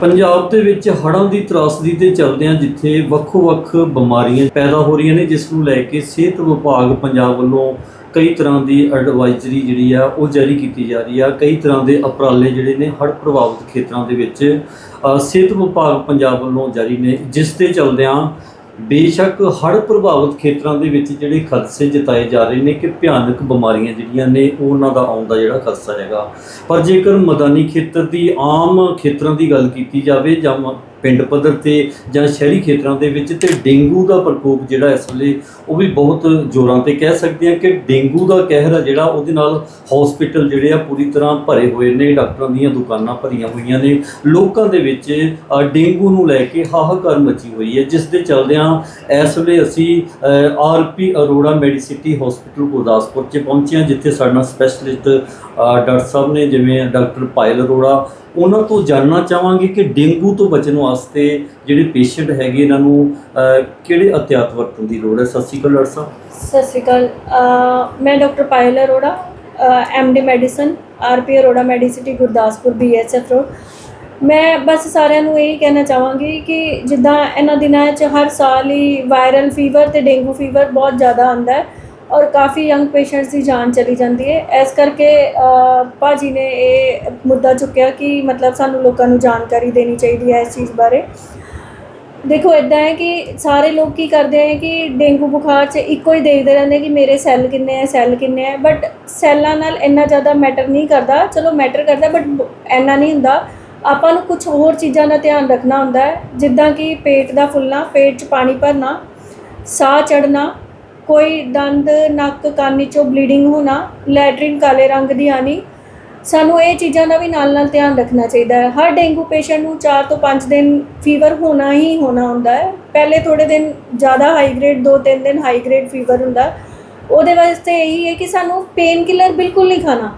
ਪੰਜਾਬ ਦੇ ਵਿੱਚ ਹੜ੍ਹਾਂ ਦੀ ਤਰਾਸਦੀ ਤੇ ਚੱਲਦਿਆਂ ਜਿੱਥੇ ਵੱਖੋ-ਵੱਖ ਬਿਮਾਰੀਆਂ ਪੈਦਾ ਹੋ ਰਹੀਆਂ ਨੇ, ਜਿਸ ਨੂੰ ਲੈ ਕੇ ਸਿਹਤ ਵਿਭਾਗ ਪੰਜਾਬ ਵੱਲੋਂ ਕਈ ਤਰ੍ਹਾਂ ਦੀ ਐਡਵਾਈਜ਼ਰੀ ਜਿਹੜੀ ਆ, ਉਹ ਜਾਰੀ ਕੀਤੀ ਜਾ ਰਹੀ ਆ। ਕਈ ਤਰ੍ਹਾਂ ਦੇ ਉਪਰਾਲੇ ਜਿਹੜੇ ਨੇ ਹੜ੍ਹ ਪ੍ਰਭਾਵਿਤ ਖੇਤਰਾਂ ਦੇ ਵਿੱਚ ਸਿਹਤ ਵਿਭਾਗ ਪੰਜਾਬ ਵੱਲੋਂ ਜਾਰੀ ਨੇ, ਜਿਸ ਤੇ ਚੱਲਦਿਆਂ ਬੇਸ਼ੱਕ ਹੜ੍ਹ ਪ੍ਰਭਾਵਿਤ ਖੇਤਰਾਂ ਦੇ ਵਿੱਚ ਜਿਹੜੇ ਖਦਸ਼ੇ ਜਤਾਏ ਜਾ ਰਹੇ ਨੇ ਕਿ ਭਿਆਨਕ ਬਿਮਾਰੀਆਂ ਜਿਹੜੀਆਂ ਨੇ, ਉਹ ਉਹਨਾਂ ਦਾ ਆਉਣ ਦਾ ਜਿਹੜਾ ਖਦਸ਼ਾ ਹੈਗਾ। ਪਰ ਜੇਕਰ ਮੈਦਾਨੀ ਖੇਤਰ ਦੀ ਆਮ ਖੇਤਰਾਂ ਦੀ ਗੱਲ ਕੀਤੀ ਜਾਵੇ ਜਾਂ ਮ- ਪਿੰਡ ਪੱਧਰ ਤੇ ਜਾਂ ਸ਼ਹਿਰੀ ਖੇਤਰਾਂ ਦੇ ਵਿੱਚ ਤੇ ਡੇਂਗੂ ਦਾ ਪ੍ਰਕੋਪ ਜਿਹੜਾ ਇਸ ਵੇਲੇ ਉਹ ਵੀ ਬਹੁਤ ਜ਼ੋਰਾਂ ਤੇ ਕਹਿ ਸਕਦੇ ਆ ਕਿ ਡੇਂਗੂ ਦਾ ਕਹਿਰ ਆ ਜਿਹੜਾ ਉਹਦੇ ਨਾਲ ਹਸਪੀਟਲ ਜਿਹੜੇ ਆ ਪੂਰੀ ਤਰ੍ਹਾਂ ਭਰੇ ਹੋਏ ਨੇ, ਡਾਕਟਰਾਂ ਦੀਆਂ ਦੁਕਾਨਾਂ ਭਰੀਆਂ ਹੋਈਆਂ ਨੇ, ਲੋਕਾਂ ਦੇ ਵਿੱਚ ਡੇਂਗੂ ਨੂੰ ਲੈ ਕੇ ਹਾਹਾਕਾਰ ਮਚੀ ਹੋਈ ਹੈ, ਜਿਸ ਦੇ ਚਲਦਿਆਂ ਇਸ ਵੇਲੇ ਅਸੀਂ RP Arora Medicity hospital Gurdaspur 'ਚ ਪਹੁੰਚੇ ਹਾਂ, ਜਿੱਥੇ ਸਾਡਾ ਸਪੈਸ਼ਲਿਸਟ ਡਾਕਟਰ ਸਾਹਿਬ ਨੇ ਜਿਵੇਂ ਡਾਕਟਰ ਪਾਇਲ ਅਰੋੜਾ ਉਹਨਾਂ ਤੋਂ ਜਾਣਨਾ ਚਾਹਾਂਗੇ ਕਿ ਡੇਂਗੂ ਤੋਂ ਬਚਣ ਵਾਸਤੇ ਜਿਹੜੇ ਪੇਸ਼ੈਂਟ ਹੈਗੇ ਇਹਨਾਂ ਨੂੰ ਅ, ਕਿਹੜੇ ਅਹਤਿਆਤ ਵਰਤਣ ਦੀ ਲੋੜ ਹੈ? ਸਤਿ ਸ਼੍ਰੀ ਅਕਾਲ ਡਾਕਟਰ ਸਾਹਿਬ। ਸਤਿ ਸ਼੍ਰੀ ਅਕਾਲ। ਅਹ ਮੈਂ doctor Payal Arora MD medicine RP Arora Medicity Gurdaspur BSF road. ਮੈਂ ਬਸ ਸਾਰਿਆਂ ਨੂੰ ਇਹ ਕਹਿਣਾ ਚਾਹਾਂਗੀ ਕਿ ਜਿੱਦਾਂ ਇਹਨਾਂ ਦਿਨਾਂ 'ਚ ਹਰ ਸਾਲ ਹੀ ਵਾਇਰਲ ਫੀਵਰ ਤੇ ਡੇਂਗੂ ਫੀਵਰ ਬਹੁਤ ਜ਼ਿਆਦਾ ਆਉਂਦਾ ਹੈ। ਔਰ ਕਾਫੀ ਯੰਗ ਪੇਸ਼ੈਂਟਸ ਦੀ ਜਾਨ ਚਲੀ ਜਾਂਦੀ ਹੈ। ਇਸ ਕਰਕੇ ਅਹ, ਭਾਜੀ ਨੇ ਇਹ ਮੁੱਦਾ ਚੁੱਕਿਆ ਕਿ ਮਤਲਬ ਸਾਨੂੰ ਲੋਕਾਂ ਨੂੰ ਜਾਣਕਾਰੀ ਦੇਣੀ ਚਾਹੀਦੀ ਹੈ ਇਸ ਚੀਜ਼ ਬਾਰੇ। ਦੇਖੋ ਇਦਾਂ ਹੈ ਕਿ ਸਾਰੇ ਲੋਕ ਕੀ ਕਰਦੇ ਹੈ ਕਿ ਡੇਂਗੂ ਬੁਖਾਰ 'ਚ ਇੱਕੋ ਹੀ ਦੇਖਦੇ ਰਹਿੰਦੇ ਕਿ ਮੇਰੇ ਸੈੱਲ ਕਿੰਨੇ ਹੈ ਸੈੱਲ ਕਿੰਨੇ ਹੈ ਬਟ ਸੈੱਲਾਂ ਨਾਲ ਇੰਨਾ ਜ਼ਿਆਦਾ ਮੈਟਰ ਨਹੀਂ ਕਰਦਾ। ਚਲੋ ਮੈਟਰ ਕਰਦਾ ਬਟ ਇੰਨਾ ਨਹੀਂ ਹੁੰਦਾ। ਆਪਾਂ ਨੂੰ ਕੁਝ ਹੋਰ ਚੀਜ਼ਾਂ ਦਾ ਧਿਆਨ ਰੱਖਣਾ ਹੁੰਦਾ ਹੈ। ਜਿੱਦਾਂ ਕਿ ਪੇਟ ਦਾ ਫੁੱਲਣਾ ਪੇਟ 'ਚ ਪਾਣੀ ਭਰਨਾ ਸਾਹ ਚੜਨਾ ਕੋਈ ਦੰਦ, ਨੱਕ, ਕੰਨ 'ਚੋਂ ਬਲੀਡਿੰਗ ਹੋਣਾ ਲੈਟਰਿਨ ਕਾਲੇ ਰੰਗ ਦੀ ਆਣੀ, ਸਾਨੂੰ ਇਹ ਚੀਜ਼ਾਂ ਦਾ ਵੀ ਨਾਲ ਨਾਲ ਧਿਆਨ ਰੱਖਣਾ ਚਾਹੀਦਾ ਹੈ। ਹਰ ਡੇਂਗੂ ਪੇਸ਼ੈਂਟ ਨੂੰ 4 ਤੋਂ 5 ਦਿਨ ਫੀਵਰ ਹੋਣਾ ਹੀ ਹੋਣਾ ਹੁੰਦਾ ਹੈ। ਪਹਿਲੇ ਥੋੜੇ ਦਿਨ ਜ਼ਿਆਦਾ ਹਾਈ ਗ੍ਰੇਡ 2-3 ਦਿਨ ਹਾਈ ਗ੍ਰੇਡ ਫੀਵਰ ਹੁੰਦਾ ਉਹਦੇ ਵਾਸਤੇ ਇਹੀ ਹੈ ਕਿ ਸਾਨੂੰ ਪੇਨ ਕਿਲਰ ਬਿਲਕੁਲ ਨਹੀਂ ਖਾਣਾ।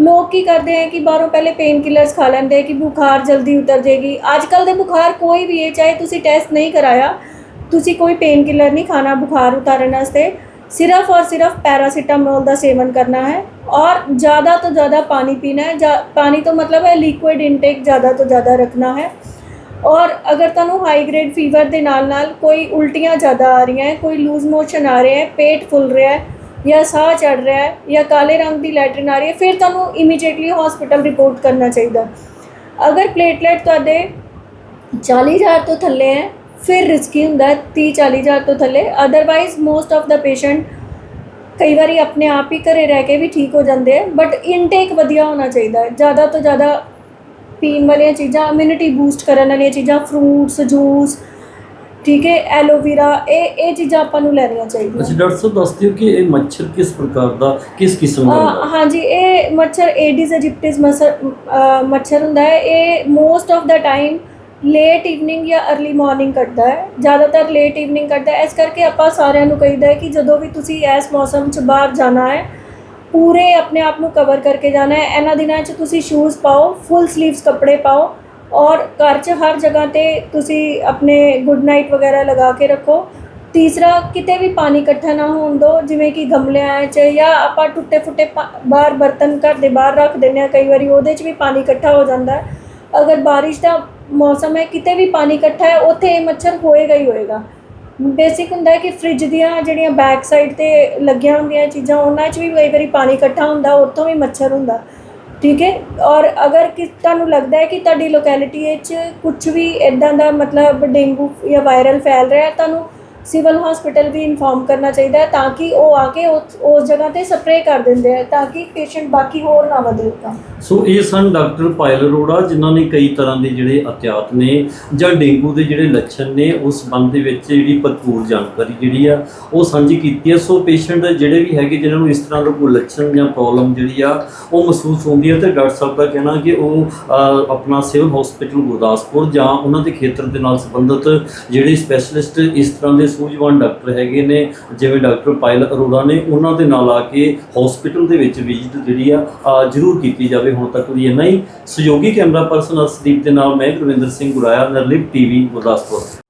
ਲੋਕ ਕੀ ਕਰਦੇ ਹੈ ਕਿ ਬਾਹਰੋਂ ਪਹਿਲੇ ਪੇਨ ਕਿਲਰਸ ਖਾ ਲੈਂਦੇ ਕਿ ਬੁਖਾਰ ਜਲਦੀ ਉਤਰ ਜਾਏਗੀ ਅੱਜ ਕੱਲ ਦੇ ਬੁਖਾਰ ਕੋਈ ਵੀ ਹੈ, ਚਾਹੇ ਤੁਸੀਂ ਟੈਸਟ ਨਹੀਂ ਕਰਾਇਆ ਤੁਸੀਂ ਕੋਈ ਪੇਨ ਕਿਲਰ ਨਹੀਂ ਖਾਣਾ ਬੁਖਾਰ ਉਤਾਰਨ ਵਾਸਤੇ। ਸਿਰਫ ਔਰ ਸਿਰਫ ਪੈਰਾਸੀਟਾਮੋਲ ਦਾ ਸੇਵਨ ਕਰਨਾ ਹੈ ਔਰ ਜ਼ਿਆਦਾ ਤੋਂ ਜ਼ਿਆਦਾ ਪਾਣੀ ਪੀਣਾ ਹੈ। ਪਾਣੀ ਤੋਂ ਮਤਲਬ ਹੈ ਲਿਕੁਇਡ ਇਨਟੇਕ ਜ਼ਿਆਦਾ ਤੋਂ ਜ਼ਿਆਦਾ ਰੱਖਣਾ ਹੈ। ਔਰ ਅਗਰ ਤੁਹਾਨੂੰ ਹਾਈ ਗ੍ਰੇਡ ਫੀਵਰ ਦੇ ਨਾਲ ਨਾਲ ਕੋਈ ਉਲਟੀਆਂ ਜ਼ਿਆਦਾ ਆ ਰਹੀਆਂ ਹੈ, ਕੋਈ ਲੂਜ਼ ਮੋਸ਼ਨ ਆ ਰਿਹਾ ਹੈ, ਪੇਟ ਫੁੱਲ ਰਿਹਾ ਹੈ ਜਾਂ ਸਾਹ ਚੜ ਰਿਹਾ ਹੈ ਜਾਂ ਕਾਲੇ ਰੰਗ ਦੀ ਲੈਟਰਨ ਆ ਰਹੀ ਹੈ, ਫਿਰ ਤੁਹਾਨੂੰ ਇਮੀਡੀਏਟਲੀ ਹਸਪੀਟਲ ਰਿਪੋਰਟ ਕਰਨਾ ਚਾਹੀਦਾ। ਅਗਰ ਪਲੇਟਲੇਟ ਤੁਹਾਡੇ 40000 ਤੋਂ ਥੱਲੇ ਹੈ ਫਿਰ ਰਿਸਕੀ ਹੁੰਦਾ ਹੈ 30 40000 ਤੋਂ ਥੱਲੇ। Otherwise most of the patient ਕਈ ਵਾਰੀ ਆਪਣੇ ਆਪ ਹੀ ਘਰੇ ਰਹਿ ਕੇ ਵੀ ਠੀਕ ਹੋ ਜਾਂਦੇ ਆ ਬਟ ਇਨਟੇਕ ਵਧੀਆ ਹੋਣਾ ਚਾਹੀਦਾ ਹੈ। ਜ਼ਿਆਦਾ ਤੋਂ ਜ਼ਿਆਦਾ ਪੀਣ ਵਾਲੀਆਂ ਚੀਜ਼ਾਂ ਇਮਿਊਨਿਟੀ ਬੂਸਟ ਕਰਨ ਵਾਲੀਆਂ ਚੀਜ਼ਾਂ ਫਰੂਟਸ ਜੂਸ ਠੀਕ ਹੈ ਐਲੋਵੇਰਾ ਇਹ ਇਹ ਚੀਜ਼ਾਂ ਆਪਾਂ ਨੂੰ ਲੈਣੀਆਂ ਚਾਹੀਦੀਆਂ। ਅੱਛਾ ਡਾਕਟਰ ਸਾਹਿਬ ਦੱਸ ਦਿਓ ਕਿ ਇਹ ਮੱਛਰ ਕਿਸ ਪ੍ਰਕਾਰ ਦਾ ਕਿਸ ਕਿਸਮ ਦਾ ਹੁੰਦਾ ਹਾਂਜੀ ਇਹ ਮੱਛਰ ਏਡਿਸ ਐਜਿਪਟਿਸ ਮੱਛਰ ਹੁੰਦਾ ਹੈ। ਇਹ most of the time late evening ਜਾਂ अर्ਲੀ ਮਾਰਨਿੰਗ ਕੱਟਦਾ ਹੈ। ਜ਼ਿਆਦਾਤਰ ਲੇਟ ਈਵਨਿੰਗ ਕੱਟਦਾ ਹੈ। ਇਸ ਕਰਕੇ ਆਪਾਂ ਸਾਰਿਆਂ ਨੂੰ ਕਹੀਦਾ ਹੈ ਕਿ ਜਦੋਂ ਵੀ ਤੁਸੀਂ ਇਸ ਮੌਸਮ 'ਚ ਬਾਹਰ ਜਾਣਾ ਹੈ, ਪੂਰੇ ਆਪਣੇ ਆਪ ਨੂੰ ਕਵਰ ਕਰਕੇ ਜਾਣਾ ਹੈ। ਇਹਨਾਂ ਦਿਨਾਂ 'ਚ ਤੁਸੀਂ ਸ਼ੂਜ਼ ਪਾਓ ਫੁੱਲ ਸਲੀਵਸ ਕੱਪੜੇ ਪਾਓ ਔਰ ਘਰ 'ਚ ਹਰ ਜਗ੍ਹਾ ਤੇ ਤੁਸੀਂ ਆਪਣੇ ਗੁੱਡ ਨਾਈਟ ਵਗੈਰਾ ਲਗਾ ਕੇ ਰੱਖੋ। ਤੀਸਰਾ, ਕਿਤੇ ਵੀ ਪਾਣੀ ਇਕੱਠਾ ਨਾ ਹੋਣ ਦਿਓ, ਜਿਵੇਂ ਕਿ ਗਮਲਿਆਂ 'ਚ ਜਾਂ ਆਪਾਂ ਟੁੱਟੇ ਫੁੱਟੇ ਪਾ- ਬਾਹਰ ਬਰਤਨ ਘਰ ਦੇ ਬਾਹਰ ਰੱਖ ਦਿੰਦੇ ਆ ਕਈ ਵਾਰੀ ਉਹਦੇ 'ਚ ਵੀ ਪਾਣੀ ਇਕੱਠਾ ਹੋ ਜਾਂਦਾ ਹੈ। ਅਗਰ ਬਾਰਿਸ਼ ਦਾ ਮੌਸਮ ਹੈ, ਕਿਤੇ ਵੀ ਪਾਣੀ ਇਕੱਠਾ ਹੈ, ਉੱਥੇ ਇਹ ਮੱਛਰ ਹੋਏਗਾ ਹੀ ਹੋਏਗਾ। ਬੇਸਿਕ ਹੁੰਦਾ ਹੈ ਕਿ ਫ੍ਰਿਜ ਦੀਆਂ ਜਿਹੜੀਆਂ ਬੈਕ ਸਾਈਡ ਤੇ ਲੱਗੀਆਂ ਹੁੰਦੀਆਂ ਚੀਜ਼ਾਂ, ਉਹਨਾਂ 'ਚ ਵੀ ਕਈ ਵਾਰੀ ਪਾਣੀ ਇਕੱਠਾ ਹੁੰਦਾ, ਉੱਥੋਂ ਵੀ ਮੱਛਰ ਹੁੰਦਾ। ਠੀਕ ਹੈ? ਔਰ ਅਗਰ ਕਿ ਤੁਹਾਨੂੰ ਲੱਗਦਾ ਹੈ ਕਿ ਤੁਹਾਡੀ ਲੋਕੈਲਿਟੀ ਵਿੱਚ ਕੁਝ ਵੀ ਇਦਾਂ ਦਾ ਮਤਲਬ ਡੇਂਗੂ ਜਾਂ ਵਾਇਰਲ ਫੈਲ ਰਿਹਾ ਹੈ ਤੁਹਾਨੂੰ ਸਿਵਲ ਹਸਪੀਟਲ ਵੀ ਇਨਫੋਰਮ ਕਰਨਾ ਚਾਹੀਦਾ ਹੈ ਤਾਂ ਕਿ ਉਹ ਆ ਕੇ ਉਸ ਉਸ ਜਗ੍ਹਾ ਤੇ ਸਪਰੇਅ ਕਰ ਦਿੰਦੇ ਆ ਤਾਂ ਕਿ ਪੇਸ਼ੈਂਟ ਬਾਕੀ ਹੋਰ ਨਾ ਵਧੇ ਤਾਂ ਸੋ ਇਹ ਸਨ ਡਾਕਟਰ ਪਾਇਲ ਅਰੋੜਾ, ਜਿਨ੍ਹਾਂ ਨੇ ਕਈ ਤਰ੍ਹਾਂ ਦੇ ਜਿਹੜੇ ਅਹਤਿਆਤ ਨੇ ਜਾਂ ਡੇਂਗੂ ਦੇ ਜਿਹੜੇ ਲੱਛਣ ਨੇ, ਉਸ ਸੰਬੰਧ ਦੇ ਵਿੱਚ ਜਿਹੜੀ ਭਰਪੂਰ ਜਾਣਕਾਰੀ ਜਿਹੜੀ ਆ ਉਹ ਸਾਂਝੀ ਕੀਤੀ ਹੈ। ਸੋ ਪੇਸ਼ੈਂਟ ਜਿਹੜੇ ਵੀ ਹੈਗੇ, ਜਿਨ੍ਹਾਂ ਨੂੰ ਇਸ ਤਰ੍ਹਾਂ ਦਾ ਕੋਈ ਲੱਛਣ ਜਾਂ ਪ੍ਰੋਬਲਮ ਜਿਹੜੀ ਆ, ਉਹ ਮਹਿਸੂਸ ਹੁੰਦੀ ਹੈ ਤੇ ਡਾਕਟਰ ਸਾਹਿਬ ਦਾ ਕਹਿਣਾ ਕਿ ਉਹ ਆਪਣਾ ਸਿਵਲ ਹਸਪੀਟਲ ਗੁਰਦਾਸਪੁਰ ਜਾਂ ਉਹਨਾਂ ਦੇ ਖੇਤਰ ਦੇ ਨਾਲ ਸੰਬੰਧਿਤ ਜਿਹੜੇ ਸਪੈਸ਼ਲਿਸਟ ਇਸ ਤਰ੍ਹਾਂ ਦੇ ਸੂਝਵਾਨ ਡਾਕਟਰ ਹੈਗੇ ਨੇ, ਜਿਵੇਂ ਡਾਕਟਰ ਪਾਇਲ ਅਰੋੜਾ ਨੇ, ਉਹਨਾਂ ਦੇ ਨਾਲ ਆ ਕੇ ਹਸਪੀਟਲ ਦੇ ਵਿੱਚ ਵਿਜ਼ਿਟ ਜਿਹੜੀ ਆ ਜ਼ਰੂਰ ਕੀਤੀ ਜਾਵੇ। ਹੁਣ ਤੱਕ ਦੀ ਇੰਨਾ ਸਹਿਯੋਗੀ ਕੈਮਰਾ ਪਰਸਨ ਅਸਦੀਪ ਦੇ ਨਾਲ ਮੈਂ ਗੁਰਵਿੰਦਰ ਸਿੰਘ ਗੁਰਾਇਆ ਨਰਲਿਪ ਟੀਵੀ ਗੁਰਦਾਸਪੁਰ।